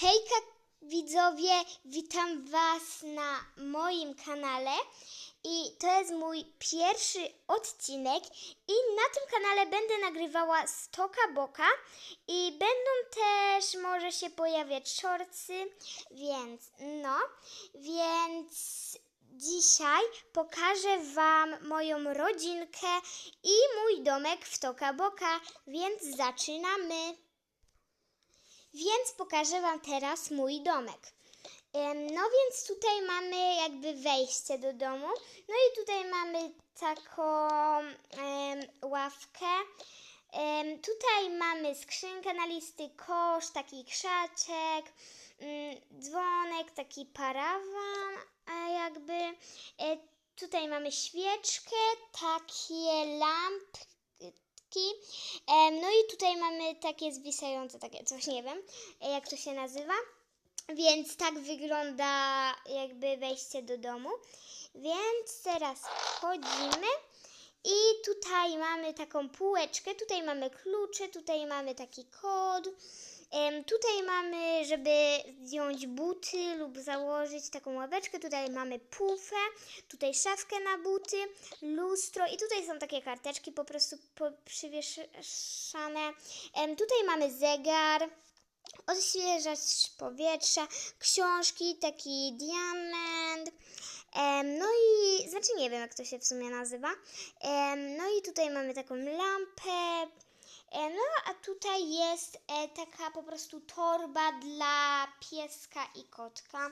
Hejka widzowie, witam Was na moim kanale i to jest mój pierwszy odcinek i na tym kanale będę nagrywała Stoka Boka i będą też może się pojawiać shortsy, więc no, więc dzisiaj pokażę Wam moją rodzinkę i mój domek w Toka Boka, więc zaczynamy. Więc pokażę Wam teraz mój domek. No więc tutaj mamy jakby wejście do domu. No i tutaj mamy taką em, ławkę. Em, tutaj mamy skrzynkę na listy, kosz, taki krzaczek, mm, dzwonek, taki parawan jakby. E, tutaj mamy świeczkę, takie lampki. No i tutaj mamy takie zwisające, takie coś, nie wiem e, jak to się nazywa. Więc tak wygląda jakby wejście do domu. Więc teraz wchodzimy i tutaj mamy taką półeczkę, tutaj mamy klucze, tutaj mamy taki kod. Tutaj mamy, żeby zdjąć buty lub założyć taką ławeczkę. Tutaj mamy pufę, tutaj szafkę na buty, lustro i tutaj są takie karteczki po prostu przywieszane. Tutaj mamy zegar odświeżać powietrza, książki, taki diament. No i, znaczy nie wiem jak to się w sumie nazywa. No i tutaj mamy taką lampę. E, no a tutaj jest e, taka po prostu torba dla pieska i kotka.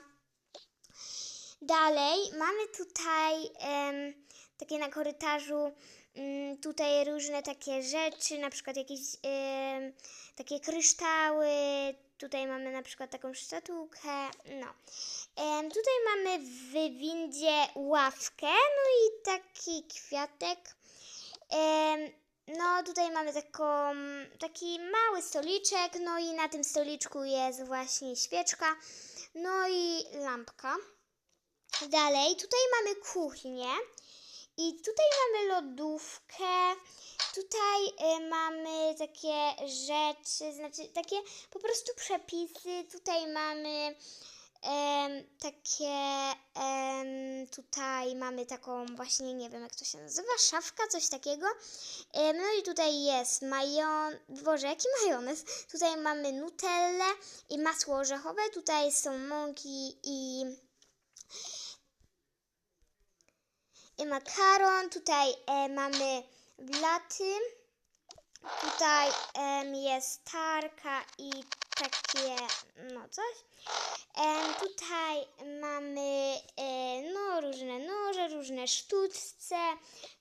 Dalej mamy tutaj takie na korytarzu mm, tutaj różne takie rzeczy, na przykład jakieś takie kryształy. Tutaj mamy na przykład taką szatułkę. No. Tutaj mamy w windzie ławkę, no i taki kwiatek. No, tutaj mamy taką, taki mały stoliczek, no i na tym stoliczku jest właśnie świeczka, no i lampka. Dalej, tutaj mamy kuchnię i tutaj mamy lodówkę. Tutaj y, mamy takie rzeczy, znaczy takie po prostu przepisy. Tutaj mamy takie, tutaj mamy taką właśnie, nie wiem jak to się nazywa, szafka, coś takiego. No i tutaj jest majon, Boże, jaki majonez? Tutaj mamy nutellę i masło orzechowe. Tutaj są mąki i i makaron. Tutaj e, mamy blaty. Tutaj jest tarka i takie, no coś. Em, tutaj mamy e, no, różne noże, różne sztuczce,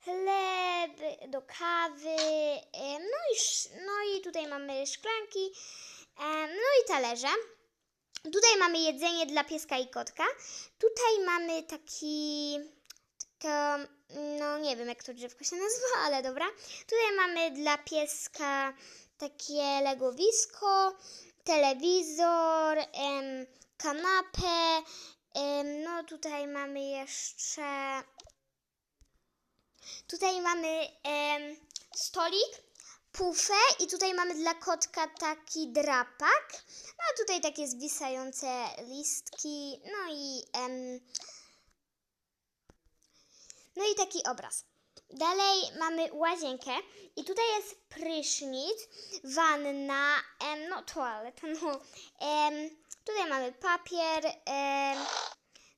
chleb do kawy. em, no, i, no i tutaj mamy szklanki. em, no i talerze. Tutaj mamy jedzenie dla pieska i kotka. Tutaj mamy taki to, no nie wiem jak to drzewko się nazywa, ale dobra. Tutaj mamy dla pieska takie legowisko, telewizor, em, kanapę. Em, no tutaj mamy jeszcze. Tutaj mamy em, stolik, pufę i tutaj mamy dla kotka taki drapak. No tutaj takie zwisające listki, no i em, no i taki obraz. Dalej mamy łazienkę i tutaj jest prysznic, wanna, em, no toaleta, no. Em, tutaj mamy papier, em,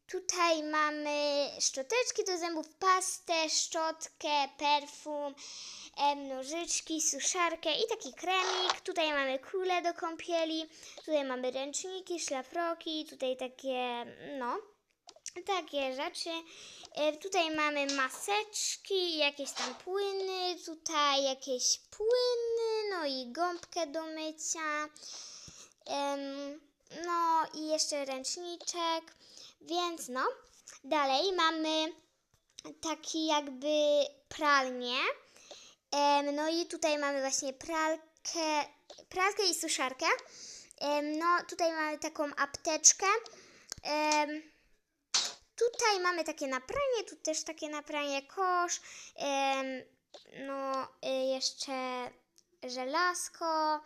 tutaj mamy szczoteczki do zębów, pastę, szczotkę, perfum, em, nożyczki, suszarkę i taki kremik. Tutaj mamy kulę do kąpieli, tutaj mamy ręczniki, szlafroki, tutaj takie, no, takie rzeczy. E, Tutaj mamy maseczki, jakieś tam płyny, tutaj jakieś płyny, no i gąbkę do mycia. No i jeszcze ręczniczek. Więc no, dalej mamy taki jakby pralnię. No i tutaj mamy właśnie pralkę, pralkę i suszarkę. No tutaj mamy taką apteczkę. Tutaj mamy takie napranie, tu też takie napranie, kosz, no y, jeszcze żelazko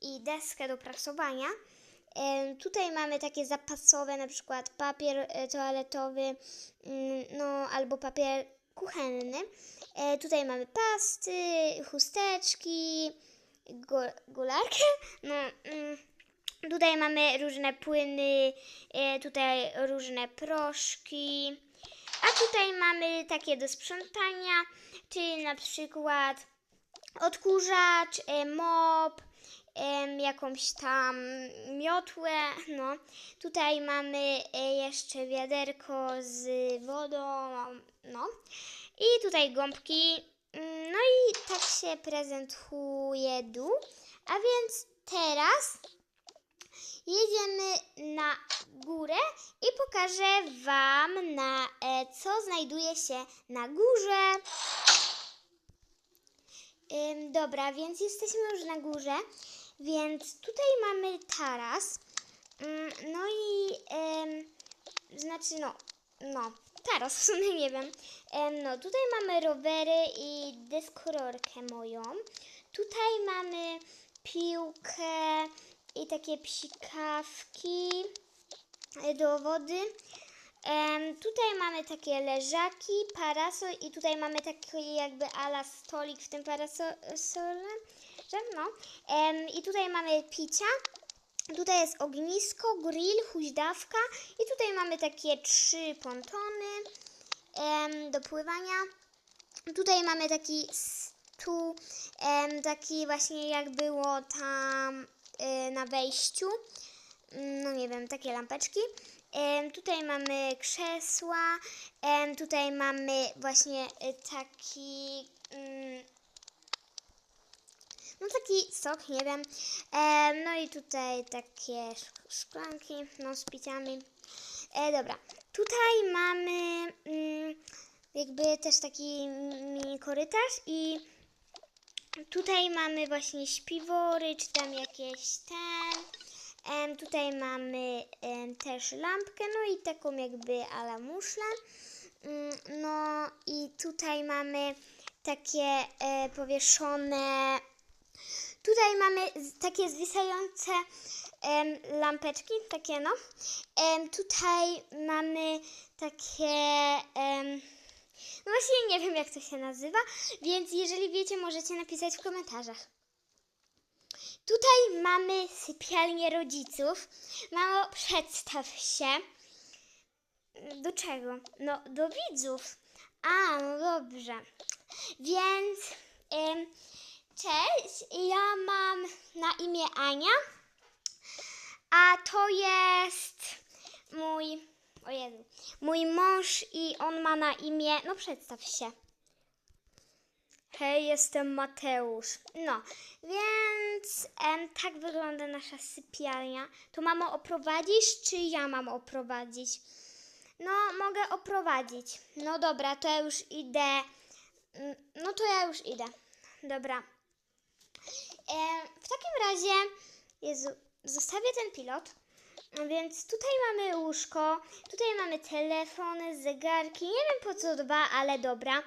i deskę do prasowania. Tutaj mamy takie zapasowe, na przykład papier e, toaletowy, mm, no albo papier kuchenny. E, tutaj mamy pasty, chusteczki, go, golarkę. No, mm, tutaj mamy różne płyny, e, tutaj różne proszki. A tutaj mamy takie do sprzątania, czyli na przykład odkurzacz, e, mop, jakąś tam miotłę, no. Tutaj mamy e, jeszcze wiaderko z wodą, no. I tutaj gąbki. No i tak się prezentuje dół. A więc teraz jedziemy na górę i pokażę Wam, na, e, co znajduje się na górze. Dobra, więc jesteśmy już na górze, więc tutaj mamy taras. Ym, no i znaczy no, no, taras w sumie nie wiem. No tutaj mamy rowery i deskorolkę moją. Tutaj mamy piłkę i takie psikawki y, do wody. Em, tutaj mamy takie leżaki, parasol i tutaj mamy taki jakby ala stolik w tym parasolem. że No. Em, I tutaj mamy picia. Tutaj jest ognisko, grill, huźdawka i tutaj mamy takie trzy pontony em, do pływania. Tutaj mamy taki stół, em, taki właśnie jak było tam na wejściu. Mm, No nie wiem, takie lampeczki. Tutaj mamy krzesła, tutaj mamy właśnie y, taki, mm, no taki sok, nie wiem. Em, no i tutaj takie szk- szklanki, no z piciami. E, dobra, tutaj mamy mm, jakby też taki mini korytarz i tutaj mamy właśnie śpiwory, czy tam jakieś ten. Tutaj mamy też lampkę, no i taką jakby ala muszlę. Mm, No i tutaj mamy takie e, powieszone. Tutaj mamy takie zwisające em, lampeczki, takie no. Em, tutaj mamy takie. em, no właśnie nie wiem jak to się nazywa, więc jeżeli wiecie, możecie napisać w komentarzach. Tutaj mamy sypialnię rodziców. Mamo, przedstaw się. Do czego? No, do widzów. A, no dobrze. Więc, em, cześć, ja mam na imię Ania, a to jest mój, o Jezu, mój mąż i on ma na imię, no przedstaw się. Hej, jestem Mateusz. No, więc em, tak wygląda nasza sypialnia. To mamo oprowadzisz, czy ja mam oprowadzić? No, mogę oprowadzić. No dobra, to ja już idę. Mm, No to ja już idę. Dobra. Em, w takim razie, Jezu, zostawię ten pilot. Więc tutaj mamy łóżko, tutaj mamy telefony, zegarki, nie wiem po co dwa, ale dobra.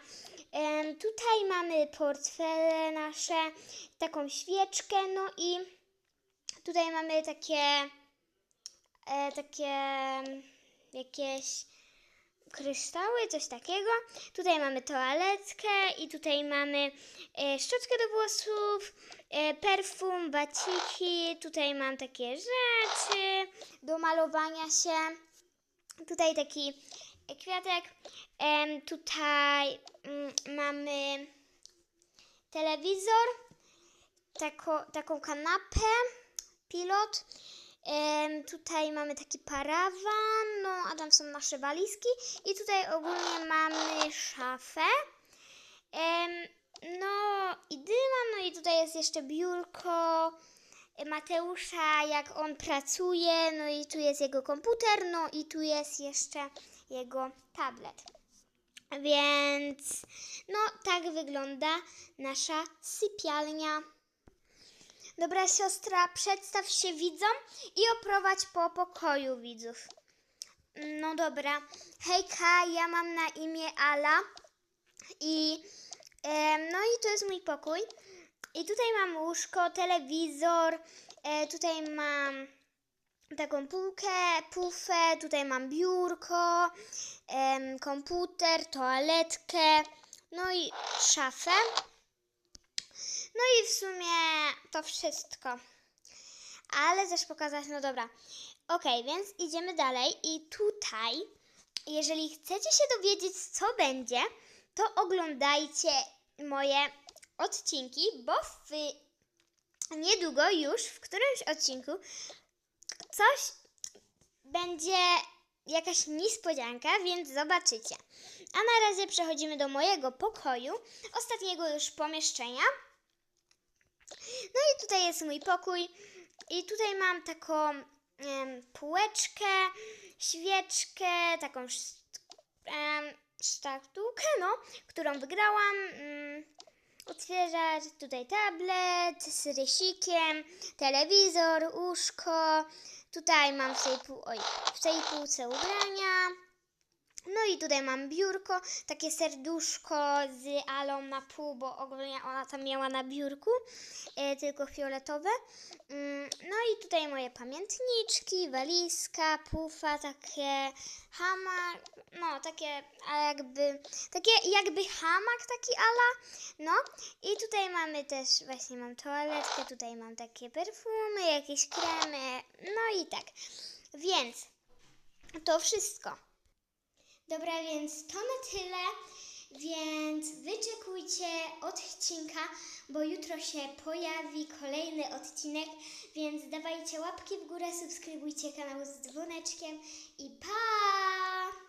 Em, tutaj mamy portfele nasze, taką świeczkę, no i tutaj mamy takie, e, takie jakieś kryształy, coś takiego. Tutaj mamy toaletkę i tutaj mamy e, szczotkę do włosów, e, perfum, baciki. Tutaj mam takie rzeczy do malowania się. Tutaj taki e, kwiatek. Em, tutaj mm, mamy telewizor, tako, taką kanapę, pilot. Tutaj mamy taki parawan, no a tam są nasze walizki i tutaj ogólnie mamy szafę. No i dywan, no i tutaj jest jeszcze biurko Mateusza, jak on pracuje, no i tu jest jego komputer, no i tu jest jeszcze jego tablet. Więc no tak wygląda nasza sypialnia. Dobra siostra, przedstaw się widzom i oprowadź po pokoju widzów. No dobra. Hejka, ja mam na imię Ala i em, no i to jest mój pokój. I tutaj mam łóżko, telewizor, e, tutaj mam taką półkę, pufę, tutaj mam biurko, em, komputer, toaletkę, no i szafę. No i w sumie to wszystko. Ale też pokazać, no dobra. Okej, więc idziemy dalej i tutaj, jeżeli chcecie się dowiedzieć, co będzie, to oglądajcie moje odcinki, bo w niedługo już w którymś odcinku coś będzie jakaś niespodzianka, więc zobaczycie. A na razie przechodzimy do mojego pokoju, ostatniego już pomieszczenia. No i tutaj jest mój pokój i tutaj mam taką półeczkę, świeczkę, taką sz- em, sztukę, no, którą wygrałam. Mm, Otwierać tutaj tablet z rysikiem, telewizor, łóżko. Tutaj mam w tej, pół, oj, w tej półce ubrania. No i tutaj mam biurko, takie serduszko z Alą na pół, bo ogólnie ona tam miała na biurku, e, tylko fioletowe. Mm, no i tutaj moje pamiętniczki, walizka, pufa, takie hamak, no takie a jakby, takie jakby hamak taki Ala, no i tutaj mamy też, właśnie mam toaletkę, tutaj mam takie perfumy, jakieś kremy, no i tak. Więc to wszystko. Dobra, więc to na tyle, więc wyczekujcie odcinka, bo jutro się pojawi kolejny odcinek, więc dawajcie łapki w górę, subskrybujcie kanał z dzwoneczkiem i pa!